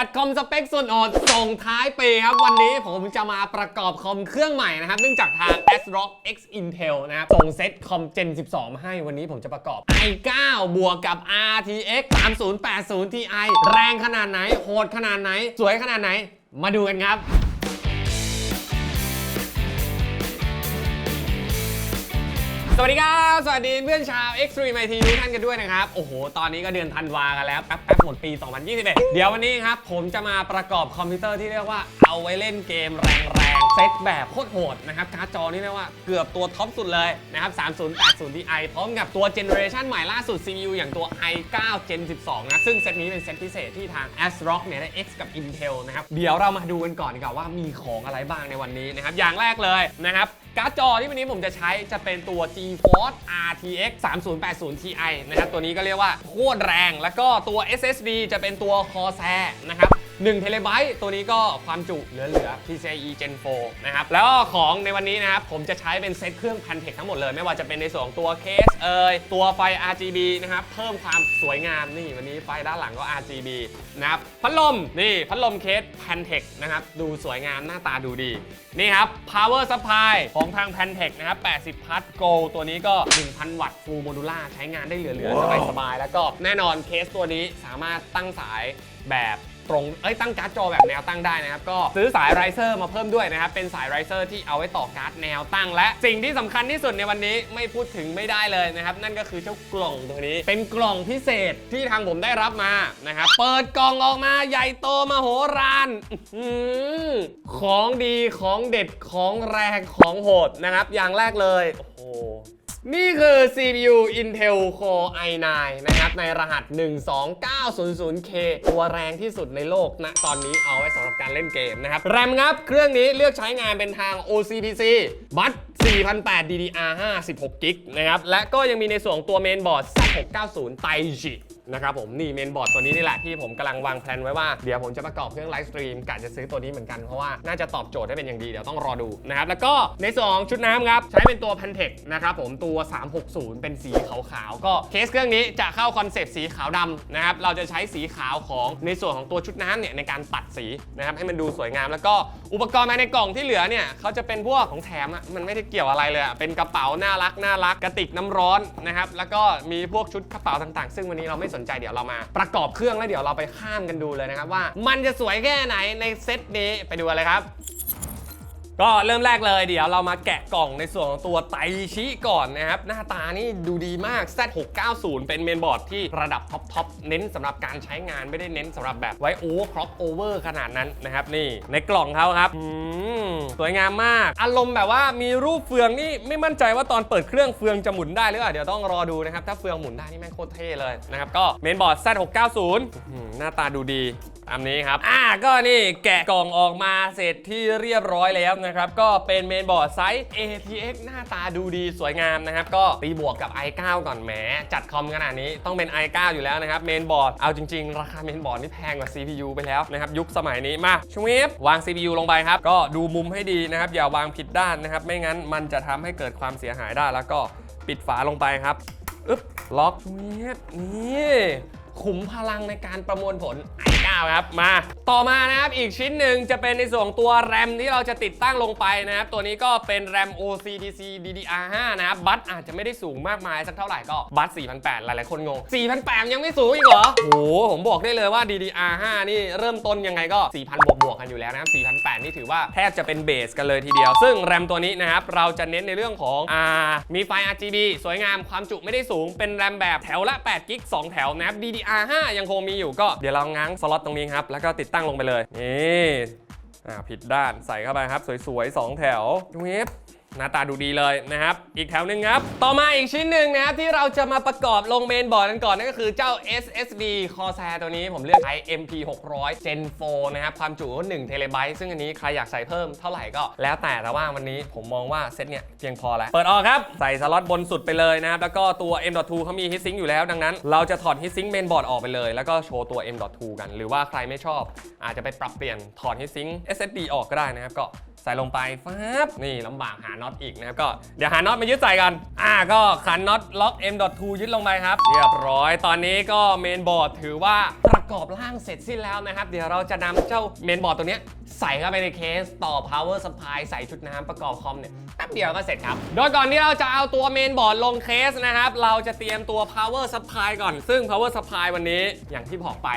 จัดคอมสเปคสุดโหดส่งท้ายปีครับ วันนี้ผมจะมาประกอบคอมเครื่องใหม่นะครับ เนื่องจากทาง ASRock X Intel นะครับ ส่งเซตคอม Gen 12 มาให้วันนี้ผมจะประกอบ i9 บวกกับ RTX 3080 Ti แรงขนาดไหน โหดขนาดไหน สวยขนาดไหน มาดูกันครับ สวัสดีครับ สวัสดีเพื่อนชาว Extreme IT ทุกท่านกันด้วยนะครับ โอ้โห ตอนนี้ก็เดือนธันวากันแล้ว แป๊บแป๊บหมดปี 2021 เดี๋ยววันนี้ครับ ผมจะมาประกอบคอมพิวเตอร์ที่เรียกว่าเอาไว้เล่นเกมแรงๆ เซตแบบโคตรโหดนะครับ การ์ดจอนี่เรียกว่าเกือบตัวท็อปสุดเลยนะครับ 3080 Ti พร้อมกับตัวเจเนอเรชันใหม่ล่าสุด CPU อย่างตัว i9 Gen 12 นะ ซึ่งเซตนี้เป็นเซตพิเศษที่ทาง ASRock เนี่ยได้ X กับ Intel นะครับ เดี๋ยวเรามาดูกันก่อนดีกว่าว่ามีของอะไรบ้างในวันนี้นะครับ อย่างแรกเลยนะครับ การ์ดจอที่วันนี้ผมจะใช้จะเป็นตัว GeForce RTX 3080 Ti นะครับ ตัวนี้ก็เรียกว่าโคตรแรง แล้วก็ตัว SSD จะเป็นตัว Corsair นะครับ 1 t b ตัวนี้ก็ความจุเหลือๆ PCIe Gen 4 นะครับ แล้วก็ของในวันนี้นะครับ ผมจะใช้เป็นเซตเครื่อง Pantech ทั้งหมดเลย ไม่ว่าจะเป็นในส่วนของตัวเคสเอ่ยตัวไฟ RGB นะครับ เพิ่มความสวยงามนี่วันนี้ไฟด้านหลังก็ RGB นะครับพัดลมนี่พัดลมเคส Pantech นะครับ ดูสวยงามหน้าตาดูดี นี่ครับ power supply ของทาง Pantech นะครับ 80 พัท Go ตัวนี้ก็ 1,000 วัตต์ full modular ใช้งานได้เหลือๆ สบายๆ แล้วก็แน่นอนเคสตัวนี้สามารถตั้งสายแบบ ตรงเอ้ยตั้งการ์ดจอแบบแนวตั้งได้นะครับ ก็ซื้อสายไรเซอร์มาเพิ่มด้วยนะครับ เป็นสายไรเซอร์ที่เอาไว้ต่อการ์ดแนวตั้ง และสิ่งที่สำคัญที่สุดในวันนี้ไม่พูดถึงไม่ได้เลยนะครับ นั่นก็คือเจ้ากล่องตัวนี้ เป็นกล่องพิเศษที่ทางผมได้รับมานะครับ เปิดกล่องออกมาใหญ่โตมโหฬารอื้อหือของดีของเด็ดของแรงของโหดนะครับ อย่างแรกเลยโอ้โห นี่คือ CPU Intel Core i9 นะครับ ในรหัส 12900K ตัวแรงที่สุดในโลกนะตอนนี้เอาไว้สำหรับการเล่นเกมนะครับ แรมครับ เครื่องนี้เลือกใช้งานเป็นทาง OCPC บัต4008 DDR5 16 g b นะครับ และก็ยังมีในส่วนตัวเมนบอร์ด Z690 Taiji นะครับผมนี่เมนบอร์ดตัวนี้นี่แหละที่ผมกำลังวางแผนไว้ว่าเดี๋ยวผมจะประกอบเครื่องไลฟ์สตรีมกะจะซื้อตัวนี้เหมือนกันเพราะว่าน่าจะตอบโจทย์ได้เป็นอย่างดีเดี๋ยวต้องรอดูนะครับแล้วก็ในส่วนของชุดน้ำครับใช้เป็นตัว Pantech นะครับผมตัว 360 เป็นสีขาวๆก็เคสเครื่องนี้จะเข้าคอนเซปต์สีขาวดำนะครับเราจะใช้สีขาวของในส่วนของตัวชุดน้ำเนี่ยในการตัดสีนะครับให้มันดูสวยงาม แล้วก็อุปกรณ์ภายในกล่องที่เหลือเนี่ยเขาจะเป็นพวกของแถมอะมันไม่ได้เกี่ยวอะไรเลยอะเป็นกระเป๋าน่ารักน่ารักกระติกน้ำร้อนนะครับแล้วก็มีพวกชุดกระเป๋าต่างๆ ซึ่งวันนี้เราไม่สนใจเดี๋ยวเรามาประกอบเครื่องแล้วเดี๋ยวเราไปข้ามกันดูเลยนะครับว่า มันจะสวยแค่ไหนในเซตนี้ไปดูกันเลยครับ ก็เริ่มแรกเลยเดี๋ยวเรามาแกะกล่องในส่วนของตัวไตชิก่อนนะครับ หน้าตานี่ดูดีมาก Z690 เป็นเมนบอร์ดที่ระดับท็อปทอปเน้นสำหรับการใช้งานไม่ได้เน้นสำหรับแบบไว้โอเวอร์คล็อกโอเวอร์ขนาดนั้นนะครับ นี่ในกล่องเขาครับสวยงามมาก อารมณ์แบบว่ามีรูปเฟืองนี่ไม่มั่นใจว่าตอนเปิดเครื่องเฟืองจะหมุนได้หรือเปล่าเดี๋ยวต้องรอดูนะครับ ถ้าเฟืองหมุนได้นี่แม่งโคตรเท่เลยนะครับก็เมนบอร์ด Z690 หน้าตาดูดี ตามนี้ครับ อ่า ก็นี่แกะกล่องออกมาเสร็จที่เรียบร้อยแล้วนะครับ ก็เป็นเมนบอร์ดไซส์ ATX หน้าตาดูดีสวยงามนะครับ ก็ตีบวกกับ i9 ก่อนแหม จัดคอมขนาดนี้ต้องเป็น i9 อยู่แล้วนะครับ เมนบอร์ด เอาจริง ๆ ราคาเมนบอร์ดนี่แพงกว่า CPU ไปแล้วนะครับ ยุคสมัยนี้มาชวบวาง CPU ลงไปครับ ก็ดูมุมให้ดีนะครับ อย่าวางผิดด้านนะครับ ไม่งั้นมันจะทำให้เกิดความเสียหายได้ แล้วก็ปิดฝาลงไปครับอึ๊บล็อกเนียบนี่ขุมพลังในการประมวลผล 9 ครับ มา ต่อมานะครับ อีกชิ้นหนึ่งจะเป็นในส่วนของตัวแรมที่เราจะติดตั้งลงไปนะครับ ตัวนี้ก็เป็นแรม OCTC DDR5 นะครับ บัตอาจจะไม่ได้สูงมากมายสักเท่าไหร่ก็บัต4,800 หลายๆคนงง 4,800 ยังไม่สูงอีกเหรอ โอ้โห ผมบอกได้เลยว่า DDR5 นี่เริ่มต้นยังไงก็ 4,000 บวกบวกๆกันอยู่แล้วนะครับ4,800 นี่ถือว่าแทบจะเป็นเบสกันเลยทีเดียว ซึ่งแรมตัวนี้นะครับเราจะเน้นในเรื่องของอ่ามีไฟ RGB สวยงามความจุไม่ได้สูงเป็นแรมแบบแถวละ8กิก2แถวนะครับ DDR5 ยังคงมีอยู่ก็เดี๋ยวเราง้างสล็อตตรงนี้ครับ แล้วก็ติดตั้งลงไปเลย นี่ อ่าผิดด้านใส่เข้าไปครับ สวยๆ2แถวเวฟ หน้าตาดูดีเลยนะครับ อีกแถวหนึ่งครับ ต่อมาอีกชิ้นหนึ่งนะครับที่เราจะมาประกอบลงเมนบอร์ดกันก่อนนั่นก็คือเจ้า SSD Corsair ตัวนี้ผมเลือกใช้ MP 600 Gen 4นะครับ ความจุก็1เทเลไบต์ซึ่งอันนี้ใครอยากใส่เพิ่มเท่าไหร่ก็แล้วแต่แต่ว่าวันนี้ผมมองว่าเซตเนี่ยเพียงพอแล้ว เปิดออกครับ ใส่สล็อตบนสุดไปเลยนะครับ แล้วก็ตัว M.2 เขามี heatsink อยู่แล้วดังนั้น เราจะถอด heatsink เมนบอร์ดออกไปเลย แล้วก็โชว์ตัว M.2 กัน หรือว่าใครไม่ชอบ อาจจะไปปรับเปลี่ยนถอด heatsink SSD ออกก็ได้นะครับก็ใส่ลงไปฟับนี่ลำบากหาน็อตอีกนะครับก็เดี๋ยวหาน็อตมายึดใส่กัน อ่าก็ขันน็อตล็อก M.2 ยึดลงไปครับ เรียบร้อยตอนนี้ก็เมนบอร์ดถือว่าประกอบร่างเสร็จสิ้นแล้วนะครับ เดี๋ยวเราจะนำเจ้าเมนบอร์ดตัวเนี้ยใส่เข้าไปในเคสต่อ power supply ใส่ชุดน้ำประกอบคอมเนี่ยแป๊บเดียวก็เสร็จครับ โดยก่อนที่เราจะเอาตัวเมนบอร์ดลงเคสนะครับ เราจะเตรียมตัว power supply ก่อน ซึ่ง power supply วันนี้อย่างที่บอกไป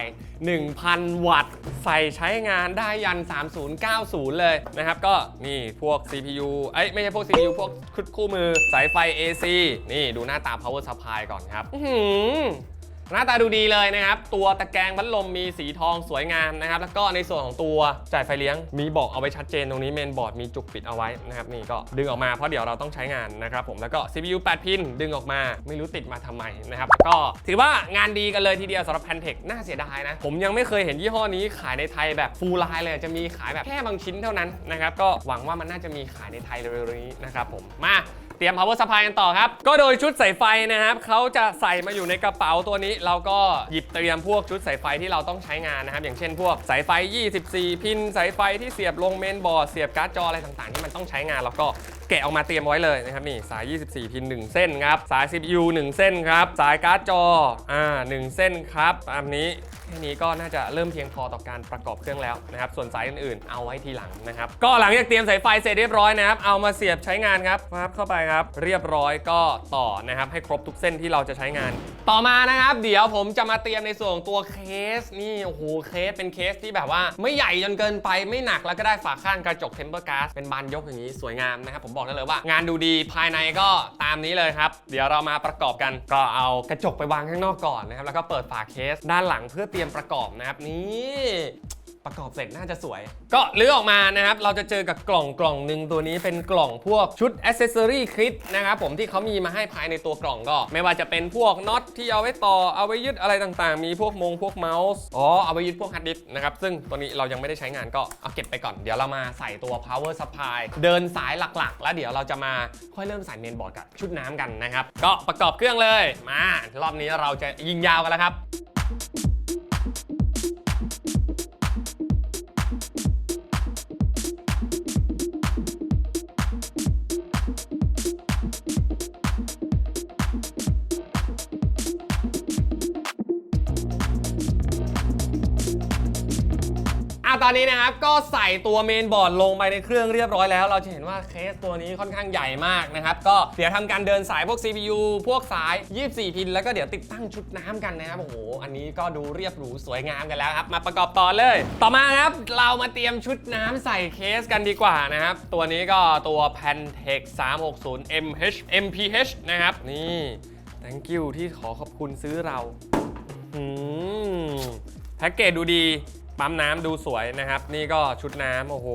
1,000 วัตต์ ใส่ใช้งานได้ยัน 3090 เลยนะครับ ก็นี่พวก CPU เอ้ยไม่ใช่พวก CPU พวกคุดคู่มือสายไฟ AC นี่ดูหน้าตา power supply ก่อนครับ หน้าตาดูดีเลยนะครับ ตัวตะแกรงพัดลมมีสีทองสวยงามนะครับ แล้วก็ในส่วนของตัวจ่ายไฟเลี้ยง มีบอกเอาไว้ชัดเจนตรงนี้เมนบอร์ดมีจุกปิดเอาไว้นะครับนี่ก็ดึงออกมาเพราะเดี๋ยวเราต้องใช้งานนะครับผมแล้วก็ CPU 8 พินดึงออกมาไม่รู้ติดมาทำไมนะครับก็ถือว่างานดีกันเลยทีเดียวสำหรับ Pantech น่าเสียดายนะ ผมยังไม่เคยเห็นยี่ห้อนี้ขายในไทยแบบฟูลไลน์เลยจะมีขายแบบแค่บางชิ้นเท่านั้นนะครับก็หวังว่ามันน่าจะมีขายในไทยเร็วๆนี้นะครับผมมา เตรียม power supply กันต่อครับ ก็โดยชุดสายไฟนะครับเขาจะใส่มาอยู่ในกระเป๋าตัวนี้ เราก็หยิบเตรียมพวกชุดสายไฟที่เราต้องใช้งานนะครับ อย่างเช่นพวกสายไฟ 24 พินสายไฟที่เสียบลงเมนบอร์ดเสียบการ์ดจออะไรต่างๆ ที่มันต้องใช้งานแล้วก็ แกะออกมาเตรียมไว้เลยนะครับนี่สาย 24 พิน 1 เส้นครับ สาย CPU 1 เส้นครับ สายการ์ดจออ่า1เส้นครับตามนี้แค่นี้ก็น่าจะเริ่มเพียงพอต่อการประกอบเครื่องแล้วนะครับ ส่วนสายอื่นๆ เอาไว้ทีหลังนะครับ ก็หลังจากเตรียมสายไฟเสร็จเรียบร้อยนะครับ เอามาเสียบใช้งานครับฟับเข้าไปครับ เรียบร้อยก็ต่อนะครับ ให้ครบทุกเส้นที่เราจะใช้งาน ต่อมานะครับ เดี๋ยวผมจะมาเตรียมในส่วนตัวเคสนี่โอ้โหเคสเป็นเคสที่แบบว่า ไม่ใหญ่จนเกินไปไม่หนักแล้วก็ได้ฝาข้างกระจกเทมเปอร์การ์เป็นบานยกอย่างนี้สวยงามนะครับผมบอกได้เลยว่า งานดูดีภายในก็ตามนี้เลยครับ เดี๋ยวเรามาประกอบกันก็เอากระจกไปวางข้างนอกก่อนนะครับแล้วก็เปิดฝาเคสด้านหลังเพื่อเตรียมประกอบนะครับนี่ ประกอบเสร็จน่าจะสวย ก็เลื้อออกมานะครับ เราจะเจอกับกล่องกล่องหนึ่งตัวนี้เป็นกล่องพวกชุดอ c เซ s ซอรี่คลิปนะครับผมที่เขามีมาให้ภายในตัวกล่องก็ ไม่ว่าจะเป็นพวกน็อตที่เอาไว้ต่อเอาไว้ยึดอะไรต่างๆ มีพวกมงพวกเมาส์อ๋อเอาไว้ยึดพวกฮาร์ดดิสก์นะครับซึ่งตัวนี้เรายังไม่ได้ใช้งานก็เอาเก็บไปก่อนเดี๋ยวเรามาใส่ตัว power supply เดินสายหลักๆ แล้วเดี๋ยวเราจะมาค่อยเริ่มใส่เมนบอร์ดกับชุดน้ำกันนะครับก็ประกอบเครื่องเลยมารอบนี้เราจะยิงยาวกันแล้วครับ อนนี้นะครับก็ใส่ตัวเมนบอร์ดลงไปในเครื่องเรียบร้อยแล้ว เราจะเห็นว่าเคสตัวนี้ค่อนข้างใหญ่มากนะครับ ก็เดี๋ยวทำการเดินสายพวก CPU พวกสาย 24 พิน แล้วก็เดี๋ยวติดตั้งชุดน้ำกันนะครับ โอ้โห อันนี้ก็ดูเรียบหรูสวยงามกันแล้วครับ มาประกอบต่อเลย ต่อมาครับเรามาเตรียมชุดน้ำใส่เคสกันดีกว่านะครับ ตัวนี้ก็ตัว Pantech 360 MH MPH นะครับ นี่ thank you ที่ขอขอบคุณซื้อเราอืมแพ็กเกจดูดี ปั๊มน้ำดูสวยนะครับ นี่ก็ชุดน้ำโอ้โห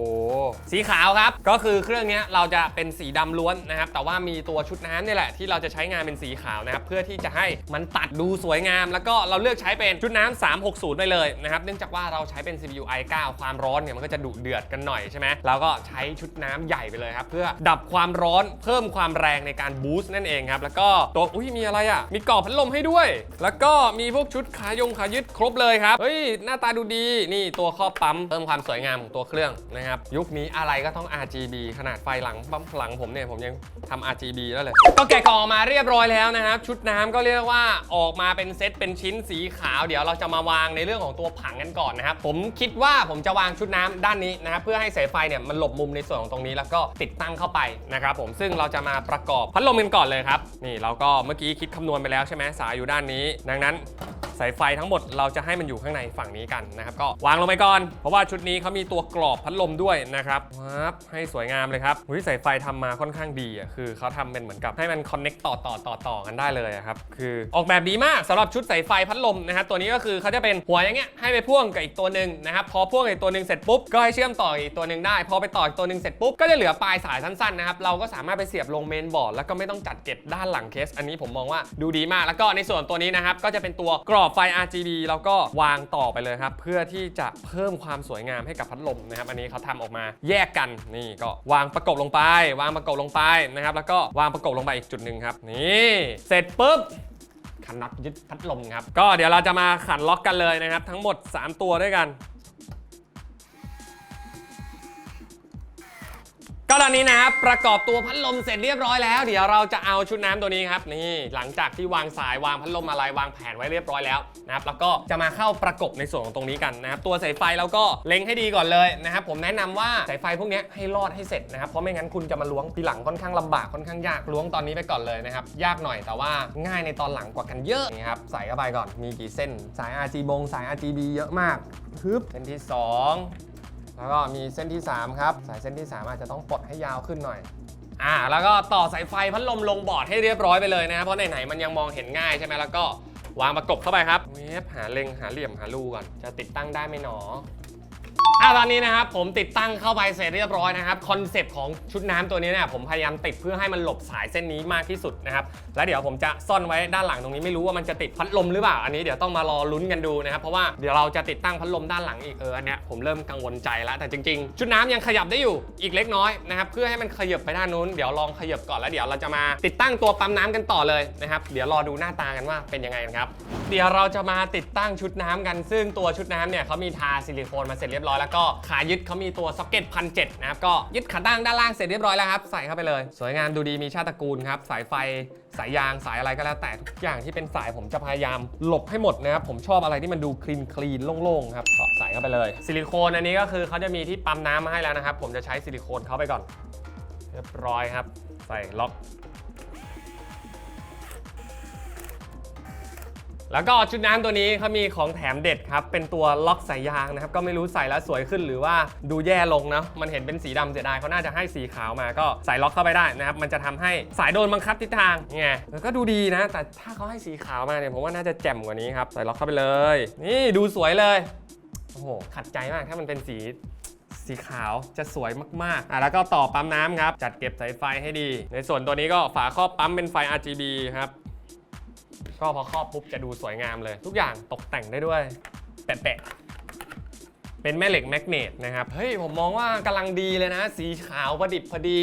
สีขาวครับ ก็คือเครื่องนี้เราจะเป็นสีดำล้วนนะครับ แต่ว่ามีตัวชุดน้ำเนี่ยแหละที่เราจะใช้งานเป็นสีขาวนะครับ เพื่อที่จะให้มันตัดดูสวยงาม แล้วก็เราเลือกใช้เป็นชุดน้ำ360 ไปเลยนะครับ เนื่องจากว่าเราใช้เป็น CPU i9 ความร้อนเนี่ยมันก็จะดุเดือดกันหน่อยใช่ไหมเราก็ใช้ชุดน้ำใหญ่ไปเลยครับ เพื่อดับความร้อนเพิ่มความแรงในการบูสต์นั่นเองครับ แล้วก็ตัวอุ้ยมีอะไรอะ มีกรอบพัดลมให้ด้วย แล้วก็มีพวกชุดขายงขายึดครบเลยครับ เฮ้ยหน้าตาดูดีนีตัวครอบปั๊มเพิ่มความสวยงามของตัวเครื่องนะครับยุคนี้อะไรก็ต้อง RGB ขนาดไฟหลังปั๊มหลังผมเนี่ยผมยังทำ RGB แล้วเลย ก็แกะกล่องออกมาเรียบร้อยแล้วนะครับ ชุดน้ำก็เรียกว่าออกมาเป็นเซตเป็นชิ้นสีขาว เดี๋ยวเราจะมาวางในเรื่องของตัวผังกันก่อนนะครับ ผมคิดว่าผมจะวางชุดน้ำด้านนี้นะครับเพื่อให้สายไฟเนี่ยมันหลบมุมในส่วนของตรงนี้แล้วก็ติดตั้งเข้าไปนะครับผมซึ่งเราจะมาประกอบพัดลมกันก่อนเลยครับนี่เราก็เมื่อกี้คิดคำนวณไปแล้วใช่ไหมสายอยู่ด้านนี้ ดังนั้น สายไฟทั้งหมดเราจะให้มันอยู่ข้างในฝั่งนี้กันนะครับก็วางลงไปก่อน เพราะว่าชุดนี้เขามีตัวกรอบพัดลมด้วยนะครับวับให้สวยงามเลยครับหุ้ยสายไฟทำมาค่อนข้างดีอะคือเขาทำเป็นเหมือนกับให้มันคอนเน็กต่อต่อต่อต่อกันได้เลยครับคือออกแบบดีมากสำหรับชุดสายไฟพัดลมนะครับตัวนี้ก็คือเขาจะเป็นหัวอย่างเงี้ยให้ไปพ่วงกับอีกตัวหนึ่งนะครับพอพ่วงกับอีกตัวหนึ่งเสร็จปุ๊บก็ให้เชื่อมต่ออีกตัวหนึ่งได้ พอไปต่ออีกตัวหนึ่งเสร็จปุ๊บก็จะเหลือปลายสายสั้นๆนะครับเราก็สามารถไปเสียบลงเมนบอร์ดแล้วก็ไม่ต้องจัดเก็บด้านหลังเคส อันนี้ผมมองว่าดูดีมากแล้วก็ในส่วนตัวนี้นะครับก็จะเป็นตัวกรอบไฟ RGB แล้วก็วางต่อไปเลยครับ เพื่อที่จะเพิ่มความสวยงามให้กับพัดลมนะครับ อันนี้เขาทำออกมาแยกกันนี่ก็วางประกบลงไป วางประกบลงไปนะครับ แล้วก็วางประกบลงไปอีกจุดหนึ่งครับ นี่เสร็จปุ๊บขันน็อตยึดพัดลมครับ ก็เดี๋ยวเราจะมาขันล็อกกันเลยนะครับ ทั้งหมด 3 ตัวด้วยกัน ก็ตอนนี้นะครับประกอบตัวพัดลมเสร็จเรียบร้อยแล้ว เดี๋ยวเราจะเอาชุดน้ำตัวนี้ครับนี่หลังจากที่วางสายวางพัดลมอะไรวางแผนไว้เรียบร้อยแล้วนะครับแล้วก็จะมาเข้าประกบในส่วนของตรงนี้กันนะครับตัวสายไฟเราก็เล็งให้ดีก่อนเลยนะครับผมแนะนำว่าสายไฟพวกนี้ให้รอดให้เสร็จนะครับเพราะไม่งั้นคุณจะมาล้วงทีหลังค่อนข้างลำบากค่อนข้างยากล้วงตอนนี้ไปก่อนเลยนะครับยากหน่อยแต่ว่าง่ายในตอนหลังกว่ากันเยอะนี่ครับใส่เข้าไปก่อนมีกี่เส้นสาย RGB สาย RGB เยอะมากฮึบเส้นที่สอง แล้วก็มีเส้นที่ 3 ครับ สายเส้นที่ 3 อาจจะต้องปลดให้ยาวขึ้นหน่อยอ่าแล้วก็ต่อสายไฟพัดลมลงบอร์ดให้เรียบร้อยไปเลยนะครับเพราะไหนๆมันยังมองเห็นง่ายใช่ไหมแล้วก็วางประกบเข้าไปครับเวฟหาเล็งหาเหลี่ยมหาลูก่อนจะติดตั้งได้ไหมหนอ อะตอนนี้นะครับผมติดตั้งเข้าไปเสร็จเรียบร้อยนะครับคอนเซปต์ของชุดน้ำตัวนี้เนี่ยผมพยายามติดเพื่อให้มันหลบสายเส้นนี้มากที่สุดนะครับแล้วเดี๋ยวผมจะซ่อนไว้ด้านหลังตรงนี้ไม่รู้ว่ามันจะติดพัดลมหรือเปล่าอันนี้เดี๋ยวต้องมารอลุ้นกันดูนะครับเพราะว่าเดี๋ยวเราจะติดตั้งพัดลมด้านหลังอีกเอออันเนี้ยผมเริ่มกังวลใจแล้วแต่จริงๆ ชุดน้ำยังขยับได้อยู่อีกเล็กน้อยนะครับเพื่อให้มันขยับไปด้านนู้นเดี๋ยวลองขยับก่อนแล้วเดี๋ยวเราจะมาติดตั้งตัวปั๊มน้ำกันต่อเลยนะครับเดี๋ยวรอดูหน้าตากันว่าเป็นยังไงกันครับเดี๋ยวเราจะมาติดตั้งชุดน้ำกัน ซึ่งตัวชุดน้ำเนี่ยเขามีทาซิลิโคนมาเสร็จเรียบร้อยแล้วก็ขายึดเขามีตัวซ็อกเก็ตพันเนะครับก็ยึดขาตั้งด้านล่างเสร็จเรียบร้อยแล้วครับใส่เข้าไปเลย สวยงามดูดีมีชาติตระกูลครับสายไฟสายยางสายอะไรก็แล้วแต่ทุกอย่างที่เป็นสายผมจะพยายามหลบให้หมดนะครับผมชอบอะไรที่มันดูคลีนคลีนโล่งๆครับก็ใส่เข้าไปเลย ซิลิโคนอันนี้ก็คือเขาจะมีที่ปั๊มน้ำมาให้แล้วนะครับผมจะใช้ซิลิโคนเข้าไปก่อน เรียบร้อยครับ ใส่ล็อก แล้วก็ชุดน้ำตัวนี้เขามีของแถมเด็ดครับ เป็นตัวล็อกสายยางนะครับ ก็ไม่รู้ใส่แล้วสวยขึ้นหรือว่าดูแย่ลงเนาะมันเห็นเป็นสีดำเสียดายเขาน่าจะให้สีขาวมาก็ใส่ล็อกเข้าไปได้นะครับ มันจะทำให้สายโดนบังคับทิศทางไงแล้วก็ดูดีนะ แต่ถ้าเขาให้สีขาวมาเนี่ยผมว่าน่าจะแจ่มกว่านี้ครับใส่ล็อกเข้าไปเลย นี่ดูสวยเลยโอ้โหขัดใจมากถ้ามันเป็นสีสีขาวจะสวยมากๆ อะแล้วก็ต่อปั๊มน้ำครับ จัดเก็บสายไฟให้ดี ในส่วนตัวนี้ก็ฝาครอบปั๊มเป็นไฟ RGB ครับ ก็พอครอบปุ๊บจะดูสวยงามเลย ทุกอย่างตกแต่งได้ด้วย แปะๆเป็นแม่เหล็กแมกเนตนะครับ เฮ้ย ผมมองว่ากำลังดีเลยนะ สีขาวประดิบพอดี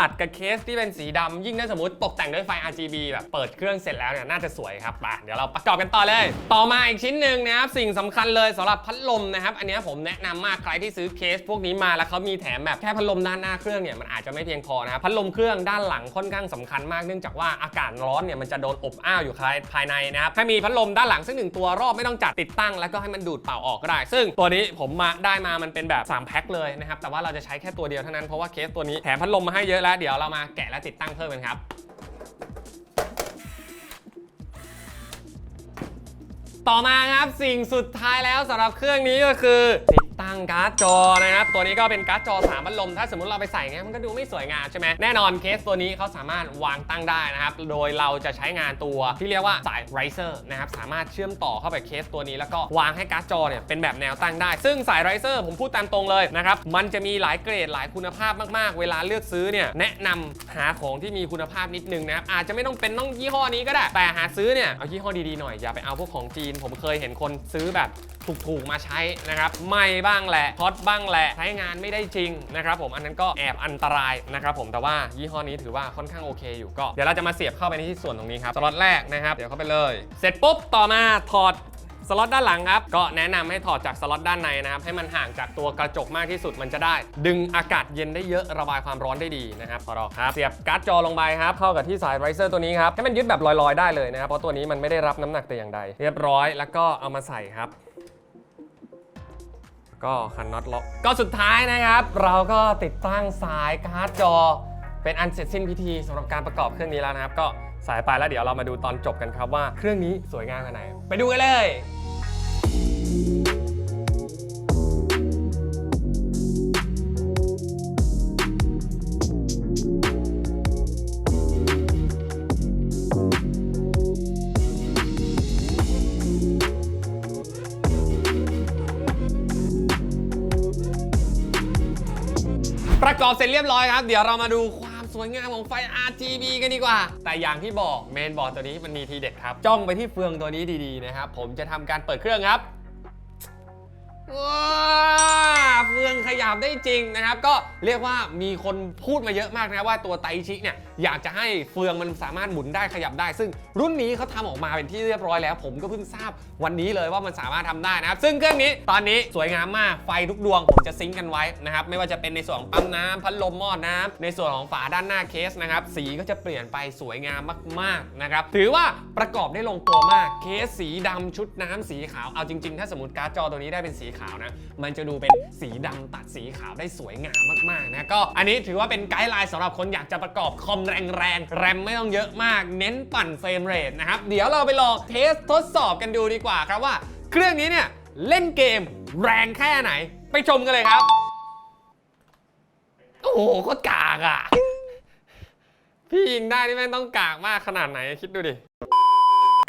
ตัดกับเคสที่เป็นสีดำยิ่งถ้าสมมติตกแต่งด้วยไฟ RGB แบบเปิดเครื่องเสร็จแล้วเนี่ยน่าจะสวยครับมาเดี๋ยวเราประกอบกันต่อเลย ต่อมาอีกชิ้นหนึ่งนะครับสิ่งสำคัญเลยสำหรับพัดลมนะครับอันนี้ผมแนะนำมากใครที่ซื้อเคส พวกนี้มาแล้วเขามีแถมแบบแค่พัดลมด้านหน้าเครื่องเนี่ยมันอาจจะไม่เพียงพอนะครับพัดลมเครื่องด้านหลังค่อนข้างสำคัญมากเนื่องจากว่าอากาศร้อนเนี่ยมันจะโดนอบอ้าวอยู่ภายในนะครับถ้ามีพัดลมด้านหลังซึ่งหนึ่งตัวรอบไม่ต้องจัดติดตั้ง แล้วก็ให้มันดูดเป่าออกก็ได้ ซึ่งตัวนี้ผมมาได้มามันเป็นแบบ3แพ็คเลยนะครับแต่ว่าเราจะใช้แค่ตัวเดียวเท่านั้นเพราะว่าเคสตัวนี้แถมพัดลมมาให้เยอะแล้วเดี๋ยวเรามาแกะและติดตั้งเพิ่มกันครับต่อมาครับสิ่งสุดท้ายแล้วสำหรับเครื่องนี้ก็คือติด ตั้งการ์ดจอนะครับ ตัวนี้ก็เป็นการ์ดจอสามพัดลม ถ้าสมมติเราไปใส่เงี้ยมันก็ดูไม่สวยงามใช่ไหมแน่นอนเคสตัวนี้เขาสามารถวางตั้งได้นะครับ โดยเราจะใช้งานตัวที่เรียกว่าสายไรเซอร์นะครับ สามารถเชื่อมต่อเข้าไปเคสตัวนี้แล้วก็วางให้การ์ดจอเนี่ยเป็นแบบแนวตั้งได้ ซึ่งสายไรเซอร์ผมพูดตามตรงเลยนะครับ มันจะมีหลายเกรดหลายคุณภาพมากๆ เวลาเลือกซื้อเนี่ยแนะนำหาของที่มีคุณภาพนิดนึงนะครับ อาจจะไม่ต้องเป็นต้องยี่ห้อนี้ก็ได้ แต่หาซื้อเนี่ยเอายี่ห้อดีๆหน่อย อย่าไปเอาพวกของจีน ผมเคยเห็นคนซื้อแบบ ถูกๆมาใช้นะครับไม่บ้างแหละฮอตบ้างแหละใช้งานไม่ได้จริงนะครับผมอันนั้นก็แอบอันตรายนะครับผมแต่ว่ายี่ห้อนี้ถือว่าค่อนข้างโอเคอยู่ก็เดี๋ยวเราจะมาเสียบเข้าไปในที่ส่วนตรงนี้ครับสล็อตแรกนะครับเดี๋ยวเข้าไปเลย เสร็จปุ๊บต่อมาถอดสล็อตด้านหลังครับ ก็แนะนำให้ถอดจากสล็อตด้านในนะครับ ให้มันห่างจากตัวกระจกมากที่สุดมันจะได้ ดึงอากาศเย็นได้เยอะระบายความร้อนได้ดีนะครับพอรอครับ เสียบการ์ดจอลงไปครับ เข้ากับที่สายไรเซอร์ตัวนี้ครับ ให้มันยึดแบบลอยๆได้เลยนะครับ เพราะตัวนี้มันไม่ได้รับน้ำหนักแต่อย่างใด เรียบร้อยแล้วก็เอามาใส่ครับ ก็คันน็อตล็อกก็สุดท้ายนะครับ เราก็ติดตั้งสายการ์ดจอ เป็นอันเสร็จสิ้นพิธีสำหรับการประกอบเครื่องนี้แล้วนะครับ ก็สายไปแล้วเดี๋ยวเรามาดูตอนจบกันครับว่าเครื่องนี้สวยงามขนาดไหน ไปดูกันเลย ประกอบเสร็จเรียบร้อยครับ เดี๋ยวเรามาดูความสวยงามของไฟ RGB กันดีกว่า แต่อย่างที่บอกเมนบอร์ดตัวนี้มันมีทีเด็ดครับ จ้องไปที่เฟืองตัวนี้ดีๆนะครับ ผมจะทำการเปิดเครื่องครับว้าเฟืองขยับได้จริงนะครับ ก็เรียกว่ามีคนพูดมาเยอะมากนะว่าตัวไตชิเนี่ย อยากจะให้เฟืองมันสามารถหมุนได้ขยับได้ ซึ่งรุ่นนี้เขาทำออกมาเป็นที่เรียบร้อยแล้ว ผมก็เพิ่งทราบวันนี้เลยว่ามันสามารถทำได้นะครับซึ่งเครื่องนี้ตอนนี้สวยงามมากไฟทุกดวงผมจะซิงกันไว้นะครับไม่ว่าจะเป็นในส่วนของปั๊มน้ำพัดลมหม้อน้ำในส่วนของฝาด้านหน้าเคสนะครับสีก็จะเปลี่ยนไปสวยงามมากๆนะครับถือว่าประกอบได้ลงตัวมากเคสสีดำชุดน้ำสีขาวเอาจริง ๆ ถ้าสมมติการ์ดจอตัวนี้ได้เป็นสีขาวนะมันจะดูเป็นสีดำตัดสีขาวได้สวยงามมากๆนะก็อันนี้ถือว่าเป็นไกด์ไลน์สำหรับคนอยากจะประกอบคอมแรงแรงแรมไม่ต้องเยอะมาก เน้นปั่นเฟรมเรทนะครับ เดี๋ยวเราไปลองเทสทดสอบกันดูดีกว่าครับว่า เครื่องนี้เนี่ยเล่นเกมแรงแค่ไหน ไปชมกันเลยครับ โอ้โหโคตรกากอะ พี่ยิงได้นี่แม่งต้องกากมากขนาดไหนคิดดูดิ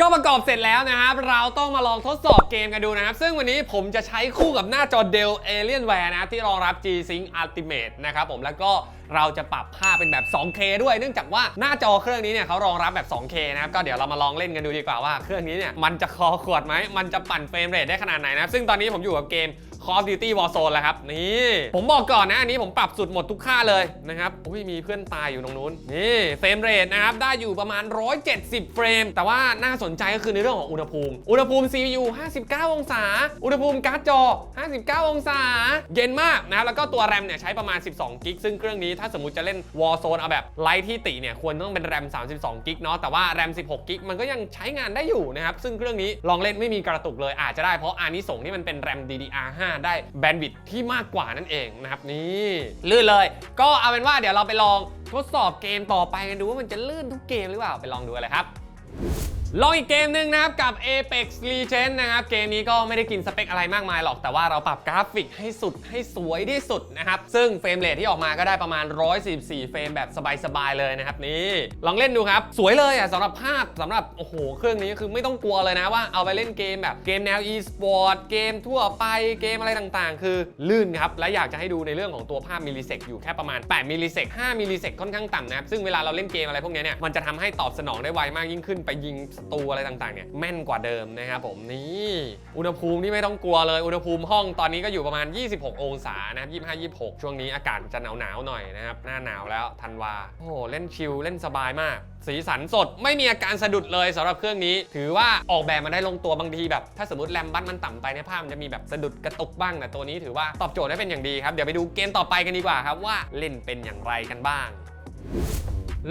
ก็ประกอบเสร็จแล้วนะครับ เราต้องมาลองทดสอบเกมกันดูนะครับ ซึ่งวันนี้ผมจะใช้คู่กับหน้าจอ Dell Alienware นะที่รองรับ G-Sync Ultimate นะครับผมแล้วก็เราจะปรับภาพเป็นแบบ 2K ด้วย เนื่องจากว่าหน้าจอเครื่องนี้เนี่ยเขารองรับแบบ 2K นะครับ ก็เดี๋ยวเรามาลองเล่นกันดูดีกว่าว่าเครื่องนี้เนี่ยมันจะคอขวดไหม มันจะปั่นเฟรมเรทได้ขนาดไหนนะครับ ซึ่งตอนนี้ผมอยู่กับเกม Call of Duty Warzone แล้วครับ นี่ ผมบอกก่อนนะ อันนี้ผมปรับสุดหมดทุกค่าเลยนะครับอุ้ยมีเพื่อนตายอยู่ตรงนู้น นี่เฟรมเรทนะครับ ได้อยู่ประมาณ 170 เฟรม แต่ว่าน่าสนใจก็คือในเรื่องของอุณหภูมิ อุณหภูมิ CPU 59 องศา อุณหภูมิการ์ดจอ 59 องศา เย็นมากนะครับแล้วก็ตัวแรมเนี่ยใช้ประมาณ 12 กิก ซึ่งเครื่องนี้ถ้าสมมติจะเล่น Warzone เอาแบบไลท์ที่ติเนี่ยควรต้องเป็นแรม 32 กิกเนาะ แต่ว่าแรม 16 กิกมันก็ยังใช้งานได้อยู่นะครับ ซึ่งเครื่องนี้ลองเล่นไม่มีกระตุกเลยอาจจะได้เพราะอานิสงส์ที่มันเป็นแรม DDR5 ได้แบนด์วิดท์ที่มากกว่านั่นเองนะครับนี่ลื่นเลย ก็เอาเป็นว่าเดี๋ยวเราไปลองทดสอบเกมต่อไปกันดูว่ามันจะลื่นทุกเกมหรือเปล่าไปลองดูเลยครับ ลองอีกเกมหนึ่งนะครับกับ Apex Legends นะครับ เกมนี้ก็ไม่ได้กินสเปคอะไรมากมายหรอก แต่ว่าเราปรับกราฟิกให้สุดให้สวยที่สุดนะครับ ซึ่งเฟรมเรทที่ออกมาก็ได้ประมาณ 144 เฟรมแบบสบายๆเลยนะครับนี่ ลองเล่นดูครับ สวยเลยอะสำหรับภาพสำหรับ โอ้โห เครื่องนี้คือไม่ต้องกลัวเลยนะว่าเอาไปเล่นเกมแบบเกมแนว e-sport เกมทั่วไปเกมอะไรต่างๆ คือลื่นครับ และอยากจะให้ดูในเรื่องของตัวภาพมิลลิเซกอยู่แค่ประมาณ 8 มิลลิเซก5มิลลิเซกค่อนข้างต่ำนะครับซึ่งเวลาเราเล่นเกมอะไรพวกนี้เนี่ยมันจะทำให้ตอบสนองได้ไวมากยิ่งขึ้นไปยิงศัตรูอะไรต่างๆเนี่ยแม่นกว่าเดิมนะครับผมนี่อุณหภูมินี่ไม่ต้องกลัวเลยอุณหภูมิห้องตอนนี้ก็อยู่ประมาณ 26 องศานะครับ25 26 ช่วงนี้อากาศจะหนาวๆหน่อยนะครับหน้าหนาวแล้วธันวาโอ้โหเล่นชิลเล่นสบายมาก สีสันสดไม่มีอาการสะดุดเลยสำหรับเครื่องนี้ ถือว่าออกแบบมาได้ลงตัวบางทีแบบ ถ้าสมมติแรมบัตมันต่ำไปในภาพมันจะมีแบบสะดุดกระตุกบ้างแต่ตัวนี้ถือว่าตอบโจทย์ได้เป็นอย่างดีครับเดี๋ยวไปดูเกมต่อไปกันดีกว่าครับว่าเล่นเป็นอย่างไรกันบ้าง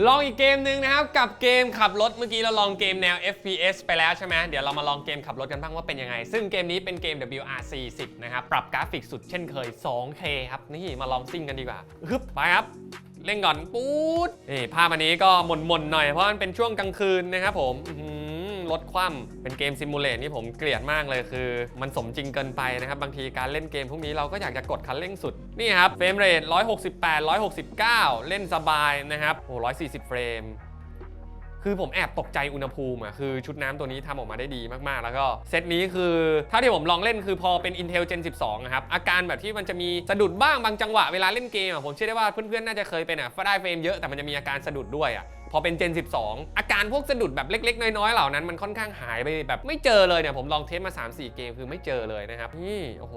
ลองอีกเกมหนึ่งนะครับ กับเกมขับรถเมื่อกี้เราลองเกมแนว FPS ไปแล้วใช่ไหมเดี๋ยวเรามาลองเกมขับรถกันบ้างว่าเป็นยังไง ซึ่งเกมนี้เป็นเกม WRC 10 นะครับ ปรับกราฟิกสุดเช่นเคย 2K ครับ นี่มาลองซิ่งกันดีกว่าฮึบไปครับเล่นก่อน ปู๊ดนี่ภาพอันนี้ก็หม่นๆหน่อยเพราะมันเป็นช่วงกลางคืนนะครับผม รถคว่ำเป็นเกมซิมูเลตนี่ผมเกลียดมากเลยคือ มันสมจริงเกินไปนะครับ บางทีการเล่นเกมพวกนี้เราก็อยากจะกดคันเร่งสุด นี่ครับเฟรมเรท168 169 เล่นสบายนะครับโอ้140 เฟรมคือผมแอบตกใจอุณหภูมิอะคือชุดน้ำตัวนี้ทำออกมาได้ดีมากๆ แล้วก็เซตนี้คือถ้าที่ผมลองเล่นคือพอเป็น Intel Gen 12นะครับ อาการแบบที่มันจะมีสะดุดบ้างบางจังหวะเวลาเล่นเกมอะผมเชื่อได้ว่าเพื่อนๆ น่าจะเคยเป็นอะได้เฟรมเยอะแต่มันจะมีอาการสะดุดด้วยอะ พอเป็น Gen 12 อาการพวกสะดุดแบบเล็ก ๆ น้อยๆ เหล่านั้นมันค่อนข้างหายไปแบบไม่เจอเลยเนี่ยผมลองเทสมา 3-4 เกมคือไม่เจอเลยนะครับ นี่โอ้โห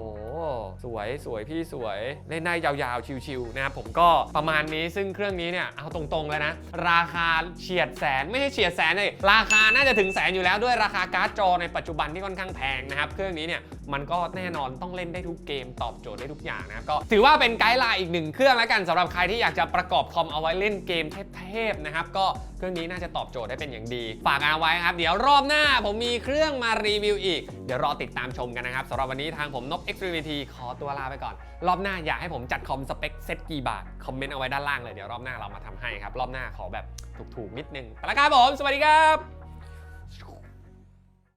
สวยสวยพี่สวย เล่นได้ยาวๆ ชิวๆนะครับผมก็ประมาณนี้ซึ่งเครื่องนี้เนี่ยเอาตรงๆเลยนะ ราคาเฉียดแสนไม่ใช่เฉียดแสนเลยราคาน่าจะถึงแสนอยู่แล้วด้วยราคาการ์ดจอในปัจจุบันที่ค่อนข้างแพงนะครับเครื่องนี้เนี่ย มันก็แน่นอนต้องเล่นได้ทุกเกมตอบโจทย์ได้ทุกอย่างนะครับก็ถือว่าเป็นไกด์ไลน์อีกหนึ่งเครื่องแล้วกันสำหรับใครที่อยากจะประกอบคอมเอาไว้เล่นเกมเทพๆนะครับก็เครื่องนี้น่าจะตอบโจทย์ได้เป็นอย่างดี ฝากเอาไว้ครับ เดี๋ยวรอบหน้าผมมีเครื่องมารีวิวอีก เดี๋ยวรอติดตามชมกันนะครับสำหรับวันนี้ทางผมนบ Extremity ขอตัวลาไปก่อน รอบหน้าอยากให้ผมจัดคอมสเปคเซ็ตกี่บาทคอมเมนต์เอาไว้ด้านล่างเลยเดี๋ยวรอบหน้าเรามาทำให้ครับรอบหน้าขอแบบถูกๆนิดนึงไปแล้วครับผม สวัสดีครับ